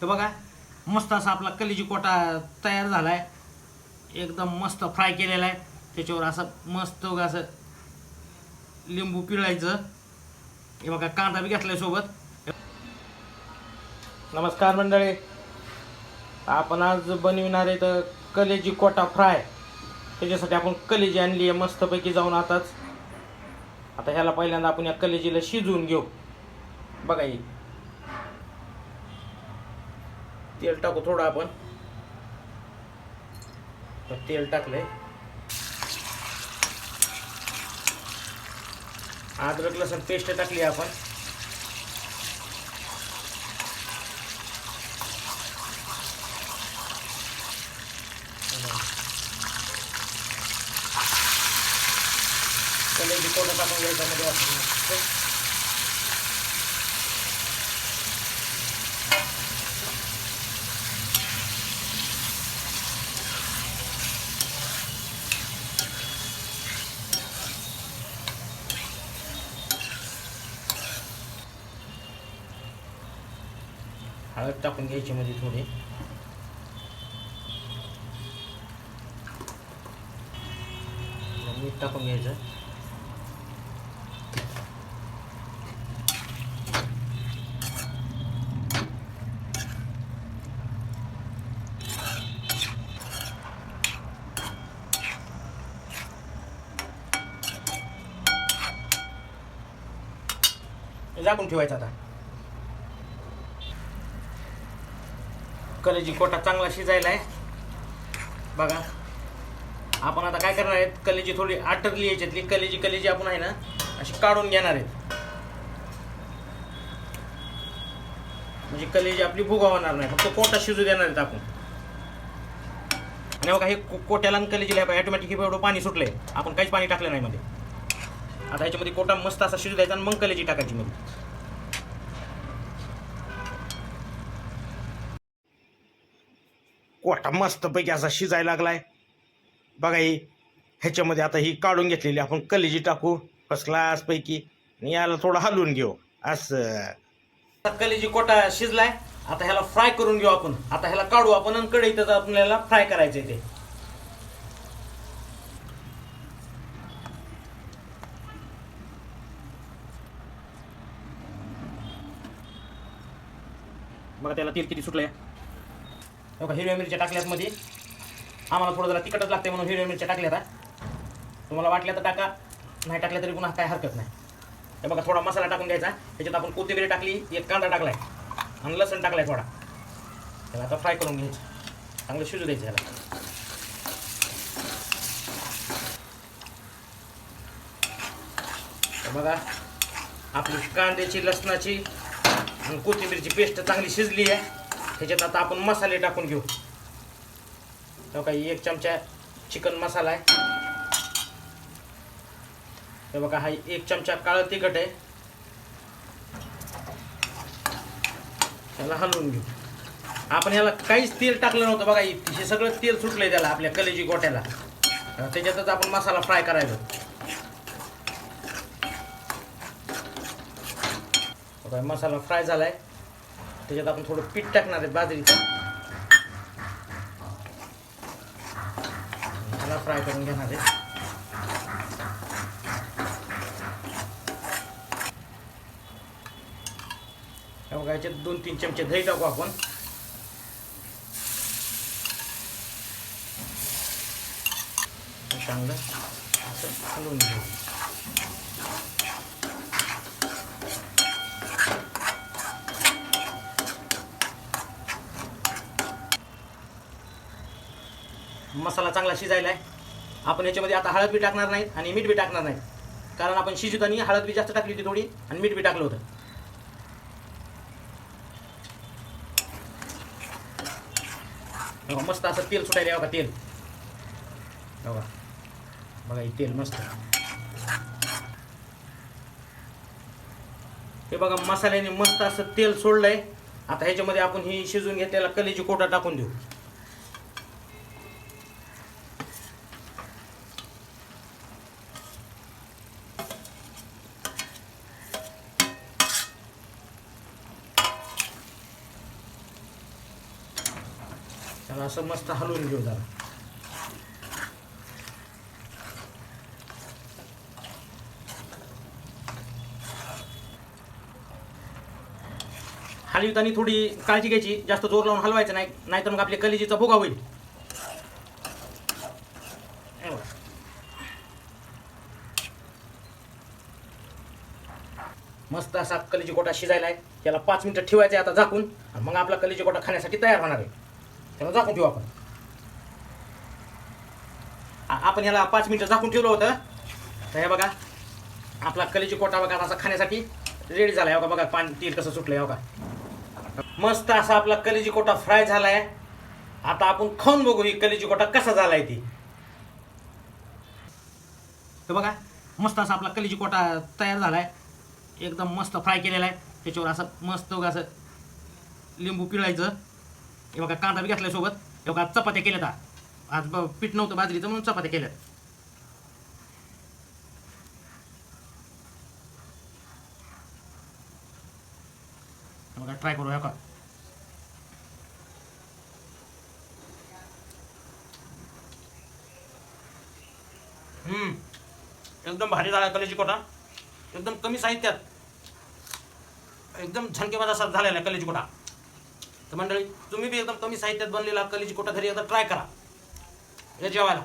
हे बघा मस्त असा आपला कलेजी कोटा तयार झाला आहे एकदम मस्त फ्राय केलेला आहे. त्याच्यावर असं मस्त बघा असं लिंबू पिळायचं. हे बघा कांदा बी घातलाय सोबत. नमस्कार मंडळी. आपण आज बनविणार आहे तर कलेजी कोटा फ्राय. त्याच्यासाठी आपण कलेजी आणली आहे मस्तपैकी जाऊन आताच. आता ह्याला पहिल्यांदा आपण या कलेजीला शिजवून घेऊ. बघा ही. तेल टाकू थोडं आपण. तेल टाकलंय. अद्रक लसूण पेस्ट टाकली आपण. कलेजी कोटा टाकून घ्यायचा मध्ये हळद टाकून घ्यायची मध्ये थोडी मीठ टाकून घ्यायचं झाकून ठेवायचं आता कलेजी कोटा चांगला शिजायला आहे. बघा. आपण आता काय करणार आहेत? कलेजी थोडी आटरली याच्यातली. कलेजी कलेजी आपण आहे ना अशी काढून घेणार आहेत. म्हणजे कलेजी आपली भुगा होणार नाही. फक्त कोटा शिजू देणार आहेत आपण. आणि बघा हे कोट्याला आणि कलेजीला ऑटोमॅटिक हे एवढं पाणी सुटलंय. आपण काहीच पाणी टाकलं नाही मध्ये. आता ह्याच्यामध्ये कोटा मस्त असा शिजू द्यायचा आणि मग कलेजी टाकायची मध्ये. कोटा मस्तपैकी असा शिजायला लागलाय. बघा ही ह्याच्यामध्ये आता ही काढून घेतलेली आपण कलेजी टाकू फर्स्ट क्लासपैकी आणि याला थोडं हलवून घेऊ. असं. कलेजी कोटा शिजलाय. आता ह्याला फ्राय करून घेऊ आपण. आता ह्याला काढू आपण आणि त्याचा आपल्याला फ्राय करायचंय ते. बघा त्याला तेल किती सुटलंय. बघा हिरव्या मिरच्या टाकल्यात मध्ये. आम्हाला थोडं जरा तिखटच लागते म्हणून हिरव्या मिरच्या टाकल्यात हा. तुम्हाला वाटल्या तर टाका नाही टाकल्या तरी पुन्हा काय हरकत नाही. हे बघा थोडा मसाला टाकून द्यायचा. त्याच्यात आपण कोथिंबीर टाकली एक कांदा टाकलाय आणि लसण टाकलाय थोडा. त्याला आता फ्राय करून घ्यायचं. चांगलं शिजू द्यायचं ह्याला. तर बघा आपली कांद्याची लसणाची आणि कोथिंबीरची पेस्ट चांगली शिजली आहे. त्याच्यात आता आपण मसाले टाकून घेऊ. तर काही एक चमचा चिकन मसाला आहे. हे बघा हा एक चमचा काळं तिखट आहे. त्याला हलवून घेऊ. आपण याला काहीच तेल टाकलं नव्हतं बघा हे सगळं तेल सुटलंय त्याला आपल्या कलेजी गोट्याला. तर त्याच्यातच आपण मसाला फ्राय करायचा. बघा मसाला फ्राय झालाय. त्याच्यात आपण थोडं पीठ टाकणार आहे बाजरीचं. त्याला फ्राय करून घेणार आहे. हे बघा याच्यात दोन तीन चमचे दही टाकू आपण. चांगलं असं हलवून घेऊ. मसाला चांगला शिजायला आहे आपण याच्यामध्ये आता हळद बी टाकणार नाही आणि मीठ बी टाकणार नाही कारण आपण शिजताना हळद बी जास्त टाकली होती थोडी आणि मीठ बी टाकलं होतं. मस्त असं तेल सुटायला बघा तेल? बघा. बघा हे तेल मस्त. हे बघा मसाल्याने मस्त असं तेल सोडलंय. आता ह्याच्यामध्ये आपण ही शिजून घेतलेला कलेची कोटा टाकून देऊ. त्याला असं मस्त हलवून घेऊ जरा. हलविताना थोडी काळजी घ्यायची जास्त जोर लावून हलवायचं नाही नाहीतर मग आपल्या कलेजीचा भोगा होईल. मस्त असा कलेजी गोटा शिजायला आहे त्याला पाच मिनिटं ठेवायचं आहे आता झाकून मग आपला कलेजी गोटा खाण्यासाठी तयार होणार आहे. त्याला झाकून ठेवू आपण. आपण याला पाच मिनिटं झाकून ठेवलं होतं. तर हे बघा आपला कलेची कोटा बघा असा खाण्यासाठी रेडी झाला आहे बघा पाणी तेल कसं सुटलंय हो बघा मस्त असा आपला कलेची कोटा फ्राय झालाय. आता आपण खाऊन बघू ही कलिजी कोटा कसा झालाय ती. तर बघा मस्त असा आपला कलेची कोटा तयार झालाय. एकदम मस्त फ्राय केलेला आहे. त्याच्यावर असं मस्त बघा असं लिंबू पिळायचं. हे बघा कांदा बी घातल्या सोबत. हे बघा चपात्या केल्यात आज पीठ नव्हतं बाजरीचं म्हणून चपात्या केल्यात. बघा ट्राय करू का? हम्म. एकदम भारी झाला कलेजी कोटा. एकदम कमी साहित्यात. एकदम झणकेबाज असा झालेला आहे कलेजी कोटा. तर मंडळी तुम्ही बी एकदम कमी साहित्यात बनलेला कलीची कोटा एकदा ट्राय करा. या जेवायला.